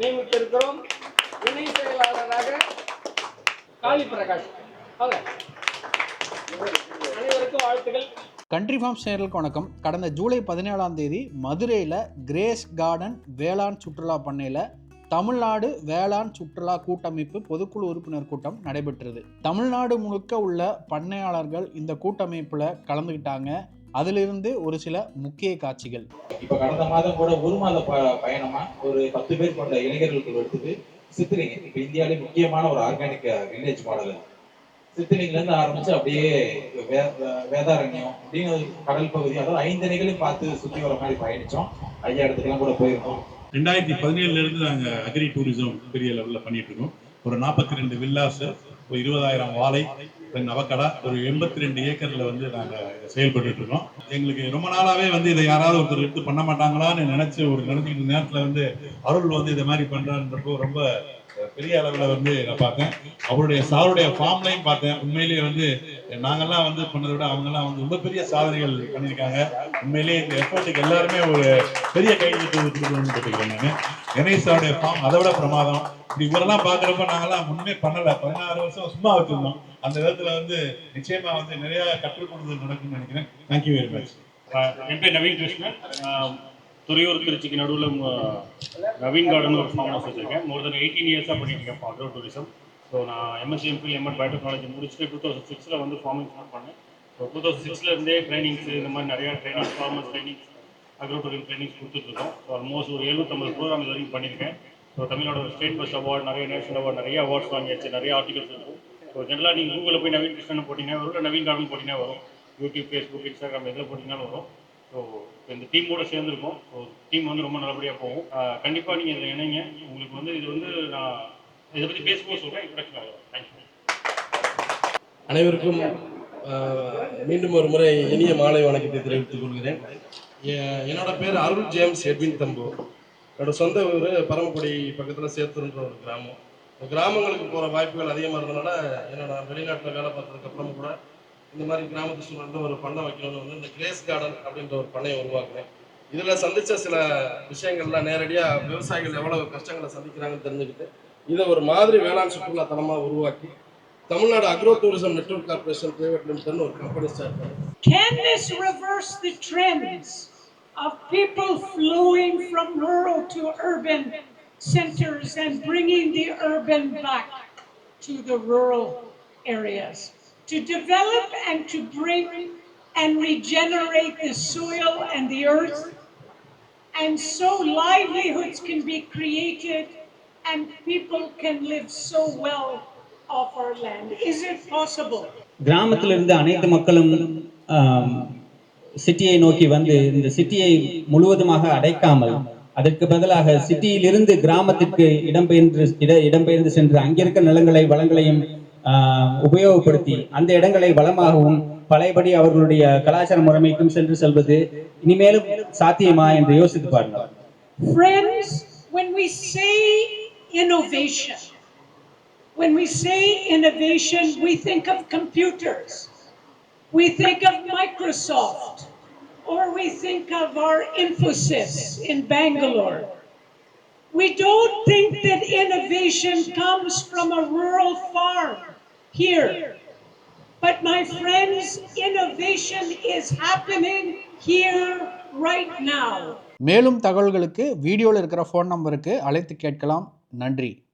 நியமித்திருக்கிறோம் இணை செயலாளராக காளி பிரகாஷ். அனைவருக்கும் வாழ்த்துக்கள் கண்ட்ரி ஃபார்ம் சேனலுக்கு வணக்கம். கடந்த ஜூலை பதினேழாம் தேதி மதுரையில் கிரேஸ் கார்டன் வேளாண் சுற்றுலா பண்ணையில் தமிழ்நாடு வேளாண் சுற்றுலா கூட்டமைப்பு பொதுக்குழு உறுப்பினர் கூட்டம் நடைபெற்றது. தமிழ்நாடு முழுக்க உள்ள பண்ணையாளர்கள் இந்த கூட்டமைப்பில் கலந்துக்கிட்டாங்க அதிலிருந்து ஒரு சில முக்கிய காட்சிகள். இப்ப கடந்த மாதம் கூட ஒரு மாத ப- பயணமா ஒரு பத்து பேர் கொண்ட இளைஞர்களுக்கு எடுத்தது சித்திரிங்க. இப்ப இந்தியாவிலே முக்கியமான ஒரு ஆர்கானிக் வில்லேஜ் மாடல் சித்திரிங்ல இருந்து ஆரம்பிச்சு அப்படியே வேதாரண்யம் அப்படின்னு கடல் பகுதி அதாவது ஐந்து அணைகளையும் பார்த்து சுத்தி வர மாதிரி பயணிச்சோம். ஐயா இடத்துக்குலாம் கூட போயிருக்கோம் ரெண்டாயிரத்தி பதினேழுல இருந்து நாங்க அக்ரி டூரிசம் பெரிய லெவல்ல பண்ணிட்டு இருக்கோம். ஒரு நாற்பத்தி ரெண்டு வில்லாஸ் ஒரு இருபதாயிரம் வாழை ரெண்டு ஒரு எண்பத்தி ரெண்டு ஏக்கர்ல வந்து நாங்கள் செயல்பட்டு இருக்கோம். எங்களுக்கு ரொம்ப நாளாவே வந்து இதை யாராவது ஒருத்தர் எடுத்து பண்ண மாட்டாங்களான்னு நினைச்சு ஒரு நினைச்சிக்கிட்ட நேரத்துல வந்து அருள் வந்து இதை மாதிரி பண்றான்றப்போ ரொம்ப பெரிய அளவில் வந்து நான் பார்த்தேன். அவருடைய சாருடைய ஃபார்ம்லையும் பார்த்தேன். உண்மையிலேயே வந்து நாங்கள்லாம் வந்து பண்ணதை விட அவங்கெல்லாம் வந்து ரொம்ப பெரிய சாதனைகள் பண்ணியிருக்காங்க. உண்மையிலேயே இந்த எஃபர்ட்டுக்கு எல்லாருமே ஒரு பெரிய கைது கொடுக்கணும்னு கேட்டுக்கிறேன் கணேஷாவுடைய ஃபார்ம் அதை விட பிரமாதம். இப்படி இவரெல்லாம் பார்க்குறப்ப நாங்கெல்லாம் முன்னே பண்ணலை. பதினாறு வருஷம் சும்மா வச்சுருந்தோம். அந்த விதத்தில் வந்து நிச்சயமாக வந்து நிறைய கற்றுக்கொள்வது நடக்கும்னு நினைக்கிறேன். தேங்க்யூ வெரி மச் என் பேர் நவீன் கிருஷ்ணன். துறையூர் திருச்சிக்கு நடுவில் நவீன் கார்டன் ஒரு ஃபார்ம் ஹவுஸ் வச்சுருக்கேன். மோர் தென் எயிட்டீன் இயர்ஸாக பண்ணிட்டு இருக்கேன். அக்ரோ டூரிசம் ஸோ நான் எம்எஸ்சி எம்பில் எம்எட் பயோடெக்னாலஜி முடிச்சுட்டு டூ தௌசண்ட் சிக்ஸில் வந்து ஃபார்மிங் ஸ்டார்ட் பண்ணேன். ஸோ டூ தௌசண்ட் சிக்ஸ்லேருந்தே ட்ரைனிங்ஸ் இந்த மாதிரி நிறையா trainings farmers trainings agro tourism trainings கொடுத்துட்ருக்கோம். ஸோ ஆல்மோஸ்ட் ஒரு எழுநூற்றம்பது ப்ரோக்ராம் இது வரைக்கும் பண்ணியிருக்கேன். ஸோ தமிழோட ஸ்டேட் பஸ் அவார்டு நிறைய நேஷனல் அவார்டு நிறைய அவார்ட்ஸ் வாங்கியாச்சு நிறைய ஆர்டிகல்ஸ் இருக்கும். ஸோ ஜென்ரலாக நீங்கள் கூகுளில் போய் நவீன் கிருஷ்ணன் போட்டிங்கன்னா வரும் நவீன் கார்டன் போட்டிங்கன்னா வரும். யூடியூப் ஃபேஸ்புக் இன்ஸ்டாகிராம் எதில் போட்டிங்கனாலும் வரும். ஸோ இந்த டீமோட சேர்ந்துருக்கோம். ஸோ டீம் வந்து ரொம்ப நல்லபடியாக போகும். கண்டிப்பாக நீங்கள் இதில் இணைங்க. உங்களுக்கு வந்து இது வந்து நான் இதை பற்றி பேசும்போது சொல்கிறேன் இன்ட்ரடக்ஷன் தேங்க்யூ அனைவருக்கும் மீண்டும் ஒரு முறை இனிய மாலை வணக்கத்தை தெரிவித்துக் கொள்கிறேன். என்னோட பேர் அருள் ஜேம்ஸ் எட்வின் தம்பு. என்னோட சொந்த ஊர் பரமக்குடி பக்கத்தில் சேத்தூர்ன்ற ஒரு கிராமம். கிராமங்களுக்கு போகிற வாய்ப்புகள் அதிகமாக இருந்தனால என்னோட வெளிநாட்டில் வேலை பார்த்ததுக்கு அப்புறம் கூட இந்த மாதிரி கிராமத்து சூழலில் ஒரு பண்ணை வைக்கணும்னு வந்து இந்த கிரேஸ் கார்டன் அப்படின்ற ஒரு பண்ணையை உருவாக்குறேன் இதில் சந்தித்த சில விஷயங்கள்லாம் நேரடியாக விவசாயிகள் எவ்வளவு கஷ்டங்களை சந்திக்கிறாங்கன்னு தெரிஞ்சுக்கிட்டு இதை ஒரு மாதிரி வேளாண் சுற்றுலா தலமாக உருவாக்கி Tamil Nadu agro tourism network corporation private லிமிடெட்னு ஒரு கம்பெனி ஸ்டார்ட் பண்ணேன் Can this reverse the trends of people flowing from rural to urban centers and bringing the urban back to the rural areas? To develop and to bring and regenerate the soil and the earth. And so livelihoods can be created and people can live so well off our land. Is it possible? கிராமத்தில் இருந்து அனைத்து மக்களும் சிட்டியை நோக்கி வந்து இந்த சிட்டியை முழுவதுமாக அடைக்காமல் அதற்கு பதிலாக சிட்டியிலிருந்து கிராமத்திற்கு இடம்பெயர்ந்து இட- இடம்பெயர்ந்து சென்று அங்கிருக்க நிலங்களை வளங்களையும் உபயோகப்படுத்தி அந்த இடங்களை வளமாகவும் பழையபடி அவர்களுடைய கலாச்சார முறைமைக்கும் சென்று செல்வது இனிமேலும் சாத்தியமா என்று யோசித்து பாருங்கள் Innovation, when we say innovation, we think of computers, we think of Microsoft, or we think of our Infosys in Bangalore. We don't think that innovation comes from a rural farm here. But my friends, innovation is happening here right now. மேலும் தகவல்களுக்கு வீடியோவில் இருக்கிற phone நம்பருக்கு அழைத்து கேட்கலாம் நன்றி.